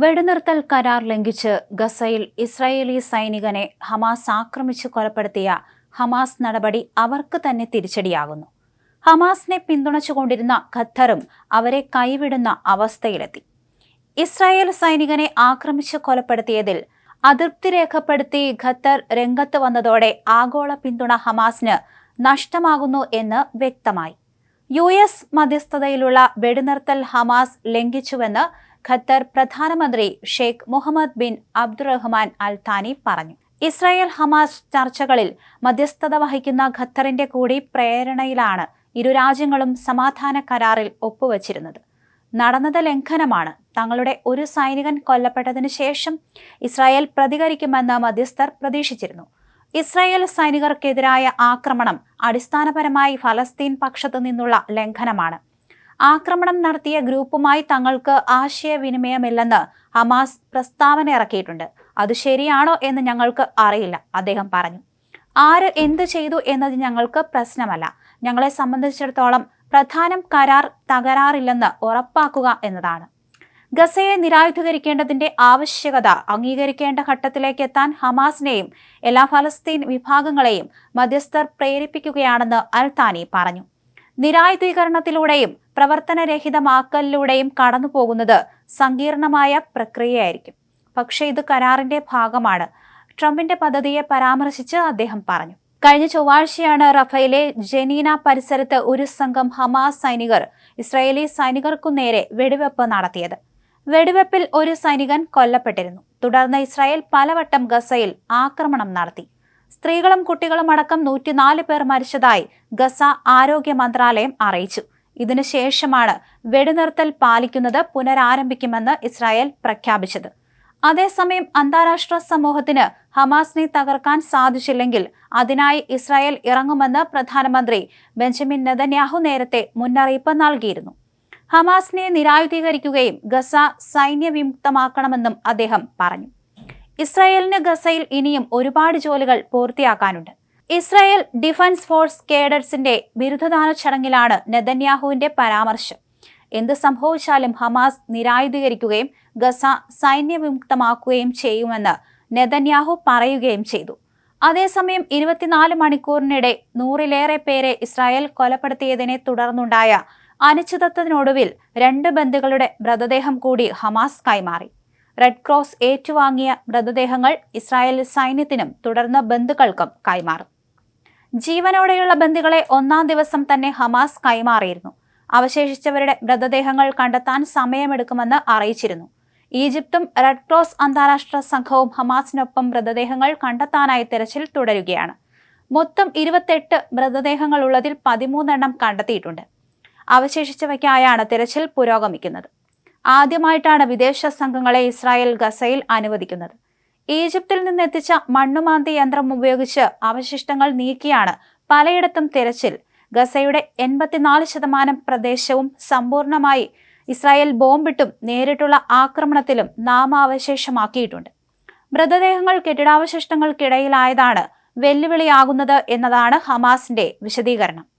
വെടിനിർത്തൽ കരാർ ലംഘിച്ച് ഗസയിൽ ഇസ്രായേലി സൈനികനെ ഹമാസ് ആക്രമിച്ചു കൊലപ്പെടുത്തിയ ഹമാസ് നടപടി അവർക്ക് തന്നെ തിരിച്ചടിയാകുന്നു. ഹമാസിനെ പിന്തുണച്ചുകൊണ്ടിരുന്ന ഖത്തറും അവരെ കൈവിടുന്ന അവസ്ഥയിലെത്തി. ഇസ്രായേൽ സൈനികനെ ആക്രമിച്ചു കൊലപ്പെടുത്തിയതിൽ അതൃപ്തി രേഖപ്പെടുത്തി ഖത്തർ രംഗത്ത് വന്നതോടെ ആഗോള പിന്തുണ ഹമാസിന് നഷ്ടമാകുന്നു എന്ന് വ്യക്തമായി. യു എസ് മധ്യസ്ഥതയിലുള്ള വെടിനിർത്തൽ ഹമാസ് ലംഘിച്ചുവെന്ന് ഖത്തർ പ്രധാനമന്ത്രി Sheikh Mohammed bin Abdulrahman Al Thani പറഞ്ഞു. ഇസ്രായേൽ ഹമാസ് ചർച്ചകളിൽ മധ്യസ്ഥത വഹിക്കുന്ന ഖത്തറിന്റെ കൂടി പ്രേരണയിലാണ് ഇരു രാജ്യങ്ങളും സമാധാന കരാറിൽ ഒപ്പുവച്ചിരുന്നത്. നടന്നത് ലംഘനമാണ്. തങ്ങളുടെ ഒരു സൈനികൻ കൊല്ലപ്പെട്ടതിന് ശേഷം ഇസ്രായേൽ പ്രതികരിക്കുമെന്ന് മധ്യസ്ഥർ പ്രതീക്ഷിച്ചിരുന്നു. ഇസ്രായേൽ സൈനികർക്കെതിരായ ആക്രമണം അടിസ്ഥാനപരമായി ഫലസ്തീൻ പക്ഷത്തു നിന്നുള്ള ലംഘനമാണ്. ആക്രമണം നടത്തിയ ഗ്രൂപ്പുമായി തങ്ങൾക്ക് ആശയവിനിമയമില്ലെന്ന് ഹമാസ് പ്രസ്താവന ഇറക്കിയിട്ടുണ്ട്. അത് ശരിയാണോ എന്ന് ഞങ്ങൾക്ക് അറിയില്ല അദ്ദേഹം പറഞ്ഞു. ആര് എന്ത് ചെയ്തു എന്നത് ഞങ്ങൾക്ക് പ്രശ്നമല്ല. ഞങ്ങളെ സംബന്ധിച്ചിടത്തോളം പ്രധാനം കരാർ തകരാറില്ലെന്ന് ഉറപ്പാക്കുക എന്നതാണ്. ഗസയെ നിരായുധീകരിക്കേണ്ടതിന്റെ ആവശ്യകത അംഗീകരിക്കേണ്ട ഘട്ടത്തിലേക്ക് എത്താൻ ഹമാസിനെയും എല്ലാ ഫലസ്തീൻ വിഭാഗങ്ങളെയും മധ്യസ്ഥർ പ്രേരിപ്പിക്കുകയാണെന്ന് അൽത്താനി പറഞ്ഞു. നിരായുധീകരണത്തിലൂടെയും പ്രവർത്തനരഹിതമാക്കലിലൂടെയും കടന്നുപോകുന്നത് സങ്കീർണമായ പ്രക്രിയയായിരിക്കും. പക്ഷേ ഇത് കരാറിന്റെ ഭാഗമാണ്. ട്രംപിന്റെ പദ്ധതിയെ പരാമർശിച്ച് അദ്ദേഹം പറഞ്ഞു. കഴിഞ്ഞ ചൊവ്വാഴ്ചയാണ് റഫയിലെ ജനീന പരിസരത്ത് ഒരു സംഘം ഹമാസ് സൈനികർ ഇസ്രായേലി സൈനികർക്കു നേരെ വെടിവെപ്പ് നടത്തിയത്. വെടിവെപ്പിൽ ഒരു സൈനികൻ കൊല്ലപ്പെട്ടിരുന്നു. തുടർന്ന് ഇസ്രായേൽ പലവട്ടം ഗസയിൽ ആക്രമണം നടത്തി. സ്ത്രീകളും കുട്ടികളും അടക്കം നൂറ്റിനാല് പേർ മരിച്ചതായി ഗസ ആരോഗ്യ മന്ത്രാലയം അറിയിച്ചു. ഇതിനുശേഷമാണ് വെടിനിർത്തൽ പാലിക്കുന്നത് പുനരാരംഭിക്കുമെന്ന് ഇസ്രായേൽ പ്രഖ്യാപിച്ചത്. അതേസമയം അന്താരാഷ്ട്ര സമൂഹത്തിന് ഹമാസിനെ തകർക്കാൻ സാധിച്ചില്ലെങ്കിൽ അതിനായി ഇസ്രായേൽ ഇറങ്ങുമെന്ന് പ്രധാനമന്ത്രി ബെഞ്ചമിൻ നെതന്യാഹു നേരത്തെ മുന്നറിയിപ്പ് നൽകിയിരുന്നു. ഹമാസിനെ നിരായുധീകരിക്കുകയും ഗസ സൈന്യവിമുക്തമാക്കണമെന്നും അദ്ദേഹം പറഞ്ഞു. ഇസ്രായേലിന് ഗസയിൽ ഇനിയും ഒരുപാട് ജോലികൾ പൂർത്തിയാക്കാനുണ്ട്. ഇസ്രായേൽ ഡിഫൻസ് ഫോഴ്സ് കേഡറ്റ്സിന്റെ ബിരുദദാന ചടങ്ങിലാണ് നെതന്യാഹുവിന്റെ പരാമർശം. എന്ത് സംഭവിച്ചാലും ഹമാസ് നിരായുധീകരിക്കുകയും ഗസ സൈന്യവിമുക്തമാക്കുകയും ചെയ്യുമെന്ന് നെതന്യാഹു പറയുകയും ചെയ്തു. അതേസമയം ഇരുപത്തിനാല് മണിക്കൂറിനിടെ നൂറിലേറെ പേരെ ഇസ്രായേൽ കൊലപ്പെടുത്തിയതിനെ തുടർന്നുണ്ടായ അനിശ്ചിതത്വത്തിനൊടുവിൽ രണ്ട് ബന്ധുക്കളുടെ മൃതദേഹം കൂടി ഹമാസ് കൈമാറി. റെഡ് ക്രോസ് ഏറ്റുവാങ്ങിയ മൃതദേഹങ്ങൾ ഇസ്രായേൽ സൈന്യത്തിനും തുടർന്ന് ബന്ധുക്കൾക്കും കൈമാറും. ജീവനോടെയുള്ള ബന്ധികളെ ഒന്നാം ദിവസം തന്നെ ഹമാസ് കൈമാറിയിരുന്നു. അവശേഷിച്ചവരുടെ മൃതദേഹങ്ങൾ കണ്ടെത്താൻ സമയമെടുക്കുമെന്ന് അറിയിച്ചിരുന്നു. ഈജിപ്തും റെഡ് ക്രോസ് അന്താരാഷ്ട്ര സംഘവും ഹമാസിനൊപ്പം മൃതദേഹങ്ങൾ കണ്ടെത്താനായി തിരച്ചിൽ തുടരുകയാണ്. മൊത്തം ഇരുപത്തെട്ട് മൃതദേഹങ്ങൾ ഉള്ളതിൽ പതിമൂന്നെണ്ണം കണ്ടെത്തിയിട്ടുണ്ട്. അവശേഷിച്ചവയ്ക്കായാണ് തിരച്ചിൽ പുരോഗമിക്കുന്നത്. ആദ്യമായിട്ടാണ് വിദേശ സംഘങ്ങളെ ഇസ്രായേൽ ഗസയിൽ അനുവദിക്കുന്നത്. ഈജിപ്തിൽ നിന്ന് എത്തിച്ച മണ്ണുമാന്തി യന്ത്രം ഉപയോഗിച്ച് അവശിഷ്ടങ്ങൾ നീക്കിയാണ് പലയിടത്തും തിരച്ചിൽ. ഗസയുടെ എൺപത്തിനാല് ശതമാനം പ്രദേശവും സമ്പൂർണമായി ഇസ്രായേൽ ബോംബിട്ടും നേരിട്ടുള്ള ആക്രമണത്തിലും നാമാവശേഷമാക്കിയിട്ടുണ്ട്. മൃതദേഹങ്ങൾ കെട്ടിടാവശിഷ്ടങ്ങൾക്കിടയിലായതാണ് വെല്ലുവിളിയാകുന്നത് എന്നതാണ് ഹമാസിന്റെ വിശദീകരണം.